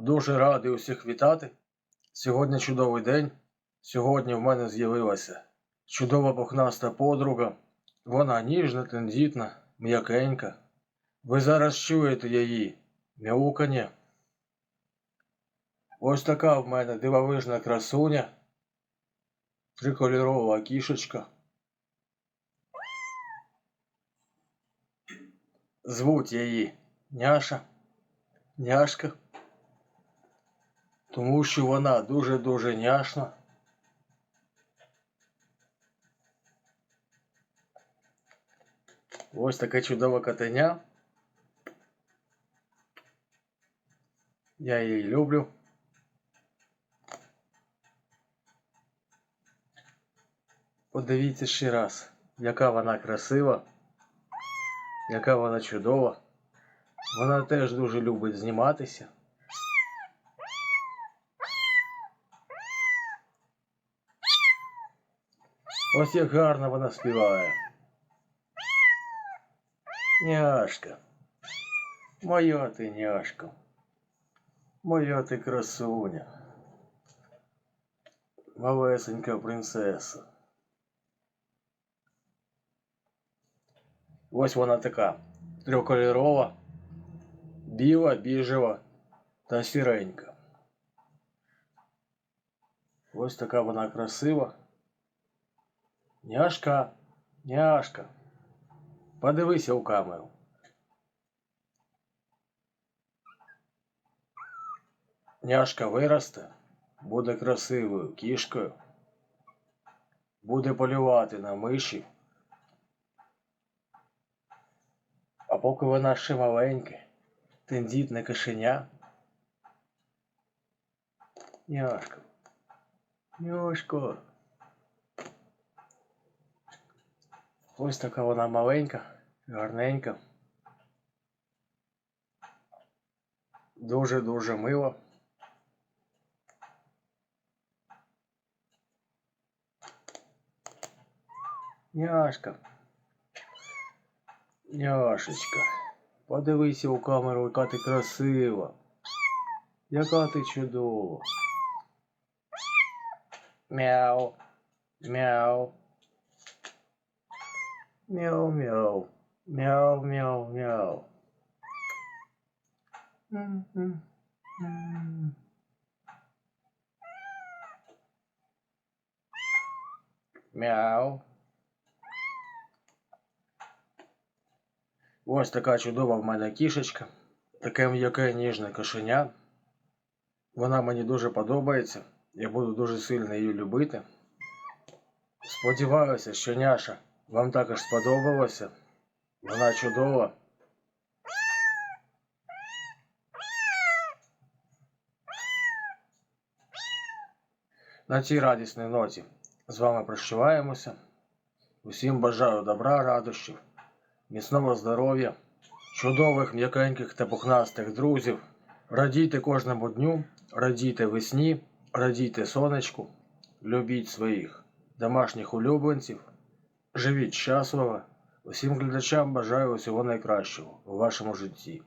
Дуже радий усіх вітати. Сьогодні чудовий день. Сьогодні в мене з'явилася чудова пухнаста подруга. Вона ніжна, тендітна, м'якенька. Ви зараз чуєте її мяукання. Ось така в мене дивовижна красуня. Трикольорова кішечка. Звуть її Няша. Няшка. Тому що вона дуже-дуже няшна. Ось таке чудове котеня. Я її люблю. Подивіться ще раз, яка вона красива, яка вона чудова. Вона теж дуже любить зніматися. Ось як гарно вона співає. Няшка. Моя ти няшка. Моя ти красуня. Малесенька принцеса. Ось вона така трьохкольорова, біла, біжева та сіренька. Ось така вона красива. Няшка, няшка. Подивися у камеру. Няшка виросте, буде красивою кішкою, буде полювати на миші. А поки вона ще маленьке, тендітне кишеня. Няшка. Няшко. Ось така вона маленька, гарненька. Дуже-дуже мила. Няшка. Няшечка. Подивися у камеру, яка ти красива. Яка ти чудова. Мяу. Мяу. Мяу-мяу. Мяу-мяу-мяу. М-м-м. Мяу. Ось така чудова в мене кішечка. Таке м'яке ніжне кошеня. Вона мені дуже подобається. Я буду дуже сильно її любити. Сподіваюся, що няша вам також сподобалося. Вона чудова. На цій радісній ноті з вами прощаємося. Усім бажаю добра, радощів, міцного здоров'я, чудових, м'якеньких та пухнастих друзів. Радійте кожному дню, радійте весні, радійте сонечку, любіть своїх домашніх улюбленців, живіть щасливо. Усім глядачам бажаю усього найкращого у вашому житті.